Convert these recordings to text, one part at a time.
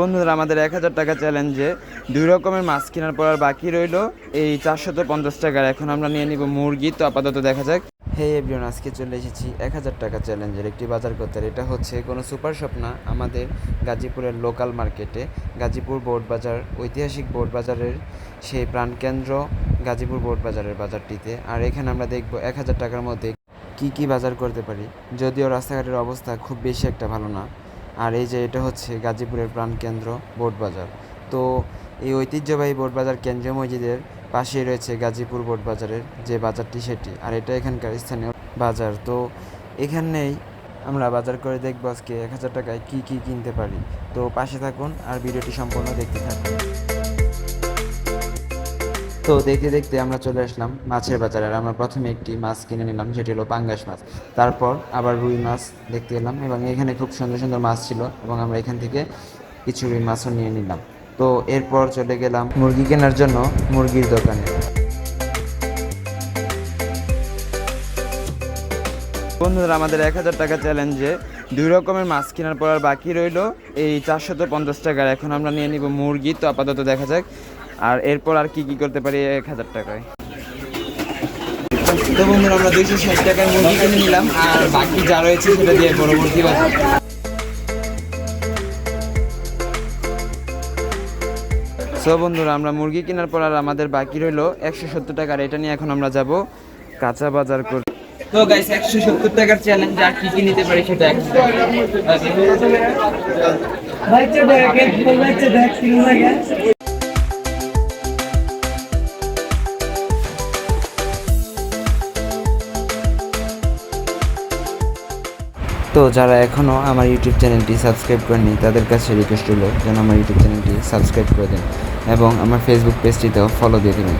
বন্ধুরা, আমাদের এক হাজার টাকা চ্যালেঞ্জে দুই রকমের মাছ কেনার পর আর বাকি রইল এই চারশত পঞ্চাশ টাকার। এখন আমরা নিয়ে নিব মুরগি। তো আপাতত দেখা যাক। হে এভরিওন আজকে চলে এসেছি এক হাজার টাকা চ্যালেঞ্জের একটি বাজার করতে। এটা হচ্ছে কোনো সুপার শপ না, আমাদের গাজীপুরের লোকাল মার্কেটে গাজীপুর বোর্ড বাজার, ঐতিহাসিক বোর্ড বাজারের সেই প্রাণকেন্দ্র গাজীপুর বোর্ড বাজারের বাজারটিতে। আর এখানে আমরা দেখব এক হাজার টাকার মধ্যে কি কি বাজার করতে পারি। যদিও রাস্তাঘাটের অবস্থা খুব বেশি একটা ভালো না। আর এই যে এটা হচ্ছে গাজীপুরের প্রাণকেন্দ্র বোট বাজার তো এই ঐতিহ্যবাহী বোট বাজার কেন্দ্রীয় মসজিদের পাশেই রয়েছে গাজীপুর বোট বাজারের যে বাজারটি সেটি, আর এটা এখানকার স্থানীয় বাজার। তো এখানেই আমরা বাজার করে দেখব আজকে এক হাজার টাকায় কী কী কিনতে পারি। তো পাশে থাকুন আর ভিডিওটি সম্পূর্ণ দেখতে থাকুন। তো দেখতে দেখতে আমরা চলে আসলাম মাছের বাজারে। আর আমরা প্রথমে একটি মাছ কিনে নিলাম, সেটি হলো পাঙ্গাস মাছ। তারপর আবার রুই মাছ দেখতে এলাম এবং এখানে খুব সুন্দর সুন্দর মাছ ছিল এবং আমরা এখান থেকে কিছু রুই মাছও নিয়ে নিলাম। তো এরপর চলে গেলাম মুরগি কেনার জন্য মুরগির দোকানে। বন্ধুরা, আমাদের এক হাজার টাকা চ্যালেঞ্জে দুই রকমের মাছ কেনার পর আর বাকি রইল এই চারশত পঞ্চাশ টাকার। এখন আমরা নিয়ে নিব মুরগি। তো আপাতত দেখা যাক আর এরপর আর কি কি করতে পারি এক হাজার টাকায়? তো বন্ধুরা আমরা দুইশো ষাট টাকায় মুরগি কিনে নিলাম আর বাকি যা রয়েছে সেটা দিয়ে পরবর্তী বাজার। সো বন্ধুরা আমরা মুরগি কেনার পর আর আমাদের বাকি রইল একশো সত্তর টাকার এটা নিয়ে এখন আমরা যাব কাঁচা বাজার করতে তো গাইস একশো সত্তর টাকার চ্যালেঞ্জ আর কি কি নিতে পারি সেটা তো যারা এখনও আমার ইউটিউব চ্যানেলটি সাবস্ক্রাইব করেনি তাদের কাছে রিকোয়েস্ট হলো যেন আমার ইউটিউব চ্যানেলটি সাবস্ক্রাইব করে দেন এবং আমার ফেসবুক পেজটিতেও ফলো দিয়ে দেবেন।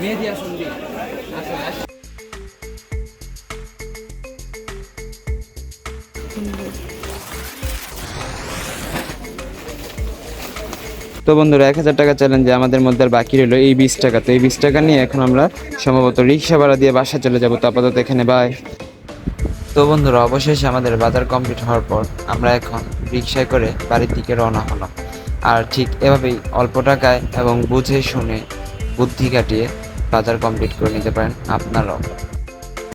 মেহেদি আসুন তো বন্ধুরা, এক হাজার টাকা চ্যালেঞ্জে আমাদের মধ্যে আর বাকি রইল এই বিশ টাকা। তো এই বিশ টাকা নিয়ে এখন আমরা সম্ভবত রিক্সা ভাড়া দিয়ে বাসা চলে যাব। তো আপাতত এখানে বাই তো বন্ধুরা, অবশেষে আমাদের বাজার কমপ্লিট হওয়ার পর আমরা এখন রিক্সায় করে বাড়ির দিকে রওনা হলাম। আর ঠিক এভাবেই অল্প টাকায় এবং বুঝে শুনে বুদ্ধি কাটিয়ে বাজার কমপ্লিট করে নিতে পারেন আপনারাও।